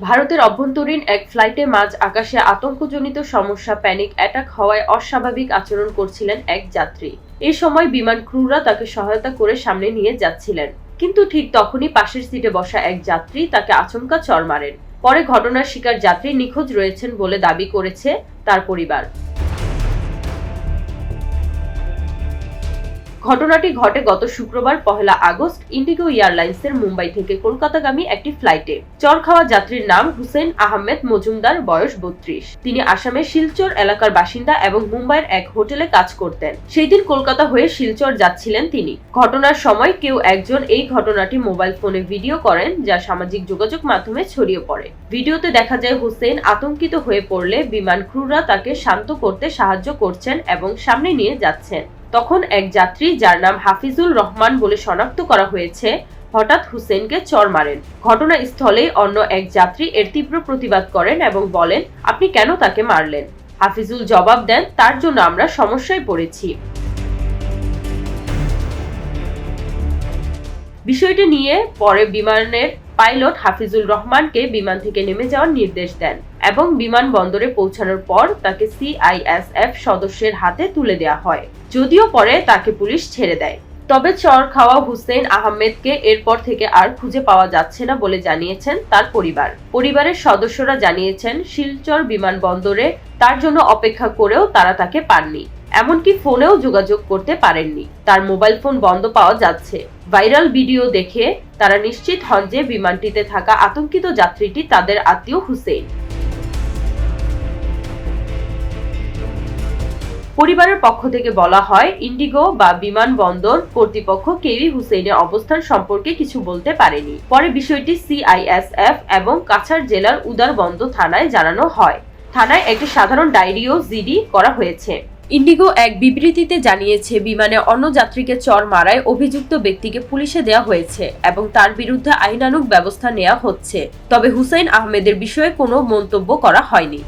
ভারতের অভ্যন্তরীণ এক ফ্লাইটে মাঝ আকাশে আতঙ্কজনিত সমস্যা প্যানিক অ্যাটাক হওয়ায় অস্বাভাবিক আচরণ করছিলেন এক যাত্রী। এই সময় বিমান ক্রুরা তাকে সহায়তা করে সামনে নিয়ে যাচ্ছিলেন। কিন্তু ঠিক তখনই পাশের সিটে বসা এক যাত্রী তাকে আচমকা চর মারেন। পরে ঘটনার শিকার যাত্রী নিখোঁজ রয়েছেন বলে দাবি করেছে তার পরিবার। ঘটনাটি ঘটে গত শুক্রবার, পহেলা আগস্ট ইন্ডিগো এয়ারলাইন্সের মুম্বাই থেকে কলকাতাগামী একটি ফ্লাইটে চর খাওয়া যাত্রীর নাম হুসেন আহমেদ মজুমদার, বয়স বত্রিশ। তিনি আসামের শিলচর এলাকার বাসিন্দা এবং মুম্বাইয়ের এক হোটেলে কাজ করতেন। সেই দিন কলকাতা হয়ে শিলচর যাচ্ছিলেন তিনি। ঘটনার সময় কেউ একজন এই ঘটনাটি মোবাইল ফোনে ভিডিও করেন, যা সামাজিক যোগাযোগ মাধ্যমে ছড়িয়ে পড়ে। ভিডিওতে দেখা যায় হুসেন আতঙ্কিত হয়ে পড়লে বিমান ক্রুরা তাকে শান্ত করতে সাহায্য করছেন এবং সামনে নিয়ে যাচ্ছেন। তখন এক যাত্রী যার নাম হাফিজুল রহমান বলে শনাক্ত করা হয়েছে, হঠাৎ হুসেনকে চর মারেন। ঘটনাস্থলে অন্য এক যাত্রী এর তীব্র প্রতিবাদ করেন এবং বলেন, আপনি কেন তাকে মারলেন? হাফিজুল জবাব দেন, তার জন্য আমরা সমস্যায় পড়েছি। বিষয়টি নিয়ে পরে বিমানের পাইলট হাফিজুল রহমানকে বিমান থেকে নেমে যাওয়ার নির্দেশ দেন এবং বিমানবন্দরে পৌঁছানোর পর তাকে সিআইএসএফ সদস্যের হাতে তুলে দেওয়া হয়, যদিও পরে তাকে পুলিশ ছেড়ে দেয়। তবে চর খাওয়া হুসেন আহমেদকে এরপর থেকে আর খুঁজে পাওয়া যাচ্ছে না বলে জানিয়েছেন তার পরিবার। পরিবারের সদস্যরা জানিয়েছেন, শিলচর বিমানবন্দরে তার জন্য অপেক্ষা করেও তারা তাকে পাননি, এমনকি ফোনেও যোগাযোগ করতে পারেননি। তার মোবাইল ফোন বন্ধ পাওয়া যাচ্ছে। ভাইরাল ভিডিও দেখে তারা নিশ্চিত হন যে বিমানটিতে থাকা আতঙ্কিত যাত্রীটি তাদের আত্মীয় হুসেন পরিবারের পক্ষ থেকে বলা হয়, ইন্ডিগো বা বিমানবন্দর কর্তৃপক্ষ কেউই হুসেইনের অবস্থান সম্পর্কে কিছু বলতে পারেনি। পরে বিষয়টি সিআইএসএফ এবং কাছাড় জেলার উদারবন্দ থানায় জানানো হয়। থানায় একটি সাধারণ ডায়েরিও জিডি করা হয়েছে। ইন্ডিগো এক বিবৃতিতে জানিয়েছে, বিমানে অন্য যাত্রীকে চর মারায় অভিযুক্ত ব্যক্তিকে পুলিশে দেওয়া হয়েছে এবং তার বিরুদ্ধে আইনানুগ ব্যবস্থা নেওয়া হচ্ছে। তবে হুসাইন আহমেদের বিষয়ে কোনো মন্তব্য করা হয়নি।